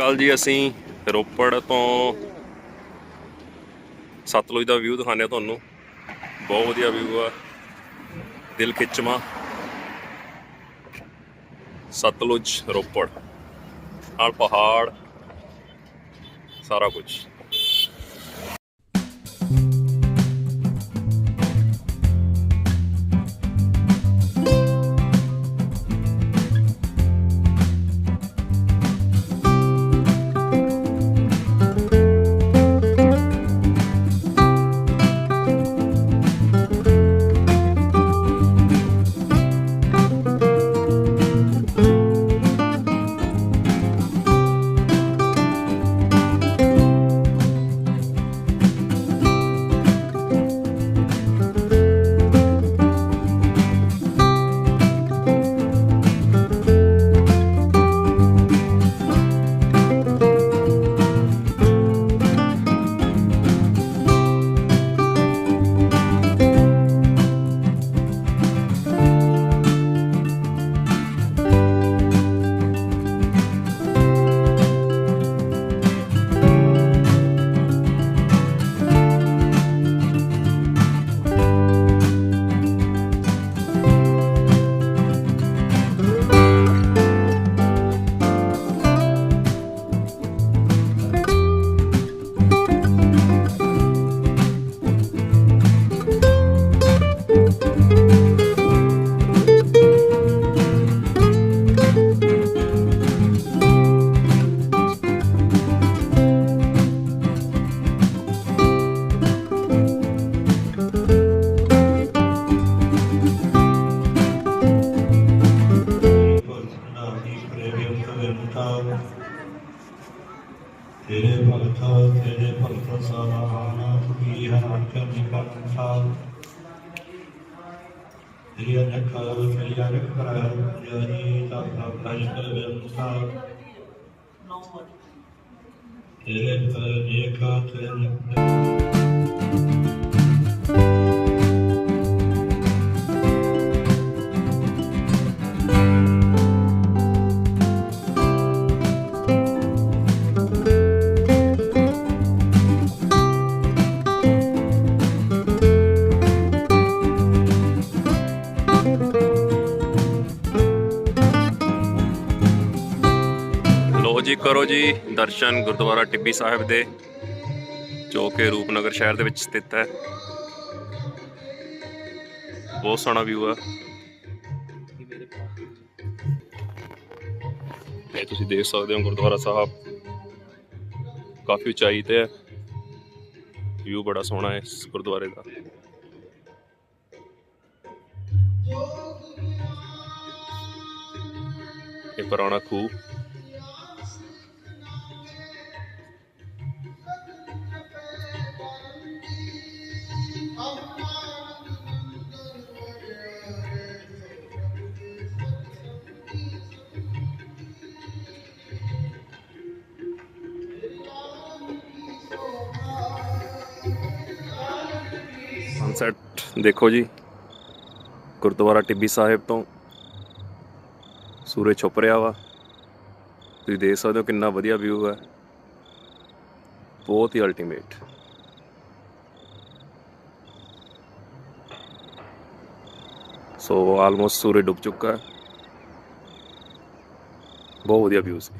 ਕੱਲ ਜੀ ਅਸੀਂ ਰੋਪੜ ਤੋਂ ਸਤਲੁਜ ਦਾ ਵਿਊ ਦਿਖਾਉਂਦੇ ਆ ਤੁਹਾਨੂੰ। ਬਹੁਤ ਵਧੀਆ ਵਿਊ ਆ। ਦਿਲ ਖਿੱਚਵਾਂ। ਸਤਲੁਜ, ਰੋਪੜ। ਨਾਲ ਪਹਾੜ। ਸਾਰਾ ਕੁਝ ਤੇਰੇ ਭਗਤ ਤੇਰੇ ਭਗਤ ਸਾਰਾਣਾ ਤੁਮੀ ਹਰ ਚਰਨੀ ਕਰਮ ਸਾਲ ਤੇਰੀ ਅਨਖ ਤੇਰੀ ਅਨਖ ਕਰਾਇ ਜਾਨੀ ਤਾ ਪ੍ਰਭਾਇ ਕਰ ਬਿਰਸਾਲ ਤੇਰੇ ਪਰ ਜੇ ਕਾ ਤੇਰੇ ਲੋ ਜੀ, ਕਰੋ ਜੀ ਦਰਸ਼ਨ ਗੁਰਦੁਆਰਾ ਟਿੱਬੀ ਸਾਹਿਬ ਦੇ, ਜੋ ਕਿ ਰੂਪਨਗਰ ਸ਼ਹਿਰ ਦੇ ਵਿੱਚ ਸਥਿਤ ਹੈ। ਬਹੁਤ ਸੋਹਣਾ ਵਿਊ ਆ। ਇਹ ਤੁਸੀਂ ਦੇਖ ਸਕਦੇ ਹੋ ਗੁਰਦੁਆਰਾ ਸਾਹਿਬ। ਕਾਫੀ ਉਚਾਈ ਤੇ ਹੈ। ਵਿਊ ਬੜਾ ਸੋਹਣਾ ਹੈ ਇਸ ਗੁਰਦੁਆਰੇ ਦਾ। ਇਹ ਪੁਰਾਣਾ ਖੂਹ। ਸਨਸੈਟ ਦੇਖੋ ਜੀ। ਗੁਰਦੁਆਰਾ ਟਿੱਬੀ ਸਾਹਿਬ ਤੋਂ ਸੂਰਜ ਛੁਪ ਰਿਹਾ ਵਾ। ਤੁਸੀਂ ਦੇਖ ਸਕਦੇ ਹੋ ਕਿੰਨਾ ਵਧੀਆ ਵਿਊ ਹੈ। ਬਹੁਤ ਹੀ ਅਲਟੀਮੇਟ ਸੋ ਆਲਮੋਸਟ ਸੂਰਜ ਡੁੱਬ ਚੁੱਕਾ ਹੈ। ਬਹੁਤ ਵਧੀਆ ਵਿਊ ਸੀ।